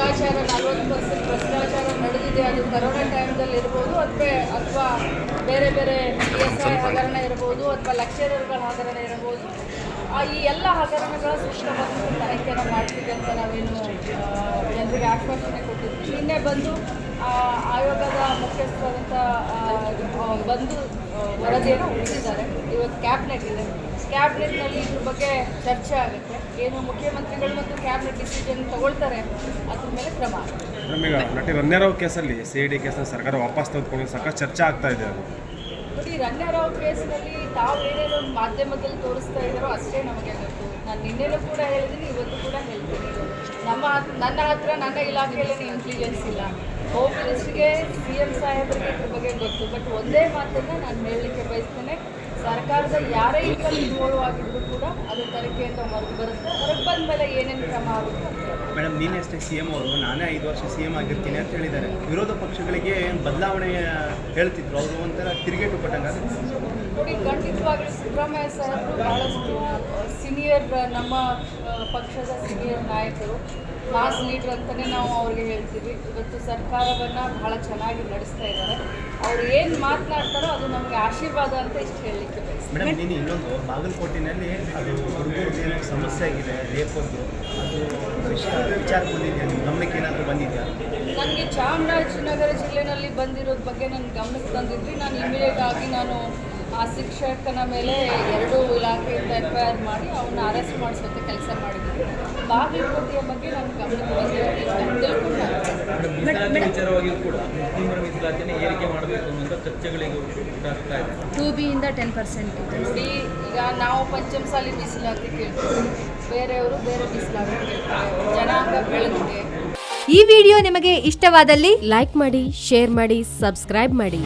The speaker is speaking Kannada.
ಭ್ರಷ್ಟಾಚಾರ, ನಲ್ವತ್ತು ಪರ್ಸೆಂಟ್ ಭ್ರಷ್ಟಾಚಾರ ನಡೆದಿದೆ. ಅದು ಕರೋನಾ ಟೈಮ್ದಲ್ಲಿ ಇರ್ಬೋದು ಅಥವಾ ಅಥವಾ ಬೇರೆ ಬೇರೆ ಪಿ ಎಸ್ ಐ ಹಗರಣ ಇರ್ಬೋದು ಅಥವಾ ಲಕ್ಷರಗಳ ಹಗರಣ ಇರ್ಬೋದು. ಈ ಎಲ್ಲ ಹಗರಣಗಳ ಸೂಕ್ಷ್ಮ ತನಿಖೆಯನ್ನು ಮಾಡ್ತಿದೆ ಅಂತ ನಾವೇನು ಜನರಿಗೆ ಆಶ್ವಾಸನೆ ಕೊಟ್ಟಿದ್ವಿ ನಿನ್ನೆ ಬಂದು ಆಯೋಗದ ಮುಖ್ಯಸ್ಥರಾದಂಥ ಬಂದು ವರದಿಯನ್ನು ಉಳಿಸಿದ್ದಾರೆ ಇವತ್ತು ಕ್ಯಾಬಿನೆಟ್ ಇದೆ. ಕ್ಯಾಬಿನೆಟ್ನಲ್ಲಿ ಇದ್ರ ಬಗ್ಗೆ ಚರ್ಚೆ ಆಗುತ್ತೆ. ಏನು ಮುಖ್ಯಮಂತ್ರಿಗಳು ಮತ್ತು ಕ್ಯಾಬಿನೆಟ್ ಡಿಸಿಷನ್ ತಗೊಳ್ತಾರೆ ಅದ್ರ ಮೇಲೆ ಕ್ರಮ ನಮಗೆ ನಟಿ ರನ್ಯಾರಾವ್ ಕೇಸಲ್ಲಿ ಸಿ ಡಿ ಕೇಸನ್ನು ಸರ್ಕಾರ ವಾಪಸ್ ತೆಗೆದುಕೊಂಡು ಸಾಕಷ್ಟು ಚರ್ಚೆ ಆಗ್ತಾ ಇದೆ ಅದು. ನೋಡಿ ರಂಗರಾವ್ ಕೇಸ್ನಲ್ಲಿ ತಾವು ಏನೇನು ಮಾಧ್ಯಮದಲ್ಲಿ ತೋರಿಸ್ತಾ ಇದ್ದಾರೋ ಅಷ್ಟೇ ನಮಗೆ ಗೊತ್ತು. ನಾನು ನಿನ್ನೆನೂ ಕೂಡ ಹೇಳಿದ್ದೀನಿ ಇವತ್ತು ಕೂಡ ಹೇಳ್ತೀನಿ. ನಮ್ಮ ನನ್ನ ಹತ್ರ ನನ್ನ ಇಲಾಖೆಯಲ್ಲಿ ಇಂಟೆಲಿಜೆನ್ಸ್ ಇಲ್ಲ. ಹೋಮ್ ಮಿನಿಸ್ಟ್ರಿಗೆ ಸಿ ಎಂ ಸಾಹೇಬರಿಗೆ ಇದ್ರ ಬಗ್ಗೆ ಗೊತ್ತು. ಬಟ್ ಒಂದೇ ಮಾತನ್ನು ನಾನು ಹೇಳಲಿಕ್ಕೆ ಬಯಸ್ತೇನೆ. ಸರ್ಕಾರದ ಯಾರೇ ಇದರಲ್ಲಿ ಇನ್ವಾಲ್ವ್ ಆಗಿದ್ರು ಕೂಡ ಅದು ತನಿಖೆಯಿಂದ ಹೊರಗೆ ಬರುತ್ತೆ. ಹೊರಗೆ ಬಂದ ಮೇಲೆ ಏನೇನು ಕ್ರಮ ಆಗುತ್ತೆ ಮೇಡಮ್. ಮೇಡಮ್ ನೀನಷ್ಟೇ ಸಿ ಎಂ ಅವರು ನಾನೇ ಐದು ವರ್ಷ ಸಿ ಎಂ ಆಗಿರ್ತೀನಿ ಅಂತ ಹೇಳಿದ್ದಾರೆ. ವಿರೋಧ ಪಕ್ಷಗಳಿಗೆ ಬದಲಾವಣೆ ಹೇಳ್ತಿದ್ರು. ಅವರು ಒಂಥರ ತಿರುಗೇಟು ಕೊಟ್ಟಂಗ ನೋಡಿ ಖಂಡಿತವಾಗ್ಲೂ ಸಿದ್ದರಾಮಯ್ಯ ಸಾಹೇಬರು ಬಹಳಷ್ಟು ಸೀನಿಯರ್ ನಮ್ಮ ಪಕ್ಷದ ಸೀನಿಯರ್ ನಾಯಕರು ಮಾಸ್ ಲೀಡರ್ ಅಂತಲೇ ನಾವು ಅವ್ರಿಗೆ ಹೇಳ್ತೀವಿ. ಇವತ್ತು ಸರ್ಕಾರವನ್ನು ಬಹಳ ಚೆನ್ನಾಗಿ ನಡೆಸ್ತಾ ಇದ್ದಾರೆ. ಅವ್ರು ಏನು ಮಾತನಾಡ್ತಾರೋ ಅದು ನಮಗೆ ಆಶೀರ್ವಾದ ಅಂತ ಇಷ್ಟು ಹೇಳಲಿಕ್ಕೆ ಮೇಡಮ್ ನೀನು ಇನ್ನೊಂದು ಬಾಗಲಕೋಟಿನಲ್ಲಿ ಅದು ಹುಡುಗರಿಗೆ ಸಮಸ್ಯೆ ಆಗಿದೆ ರೇಪದ್ದು ಅದು ವಿಚಾರ ಬಂದಿದೆಯಾ? ನಿಮ್ಮ ಗಮನಕ್ಕೆ ಏನಾದರೂ ಬಂದಿದೆಯಾ? ನನಗೆ ಚಾಮರಾಜನಗರ ಜಿಲ್ಲೆನಲ್ಲಿ ಬಂದಿರೋದ್ರ ಬಗ್ಗೆ ನನ್ನ ಗಮನಕ್ಕೆ ಬಂದಿದ್ವಿ. ನಾನು ಇಮಿಡಿಯೇಟ್ ಆಗಿ ನಾನು ಆ ಶಿಕ್ಷಕನ ಮೇಲೆ ಎರಡು ಇಲಾಖೆಯಿಂದ ಎಫ್ ಐ ಆರ್ ಮಾಡಿ ಅವನ್ನ ಅರೆಸ್ಟ್ ಮಾಡಿಸೋಕ್ಕೆ ಕೆಲಸ ಮಾಡಿದ್ವಿ ಬಾಗಲಕೋಟೆಯ ಬಗ್ಗೆ ನನ್ನ ಗಮನಕ್ಕೆ ಬಂದಿರೋದು ವಿಚಾರವಾಗಿಯೂ ಕೂಡ ಮುಸ್ಲಿಮರ ಮೀಸಲಾತಿಯನ್ನು ಏರಿಕೆ ಮಾಡಬೇಕು ಅನ್ನುವಂಥ ಚರ್ಚೆಗಳಿಗೆ ಉಂಟಾಗ್ತಾ ಇದೆ. ಟೂ ಬಿಯಿಂದ ಟೆನ್ ಪರ್ಸೆಂಟ್ ನೋಡಿ ಈಗ ನಾವು ಪಂಚಮಸಾಲಿ ಮೀಸಲಾತಿ ಕೇಳ್ತೀವಿ. ಬೇರೆಯವರು ಬೇರೆ ಮೀಸಲಾತಿ ಕೇಳ್ತಾರೆ. ಜನಾಂಗ ಬೆಳೆದಿದೆ ಈ ವಿಡಿಯೋ ನಿಮಗೆ ಇಷ್ಟವಾದಲ್ಲಿ ಲೈಕ್ ಮಾಡಿ ಶೇರ್ ಮಾಡಿ ಸಬ್ಸ್ಕ್ರೈಬ್ ಮಾಡಿ.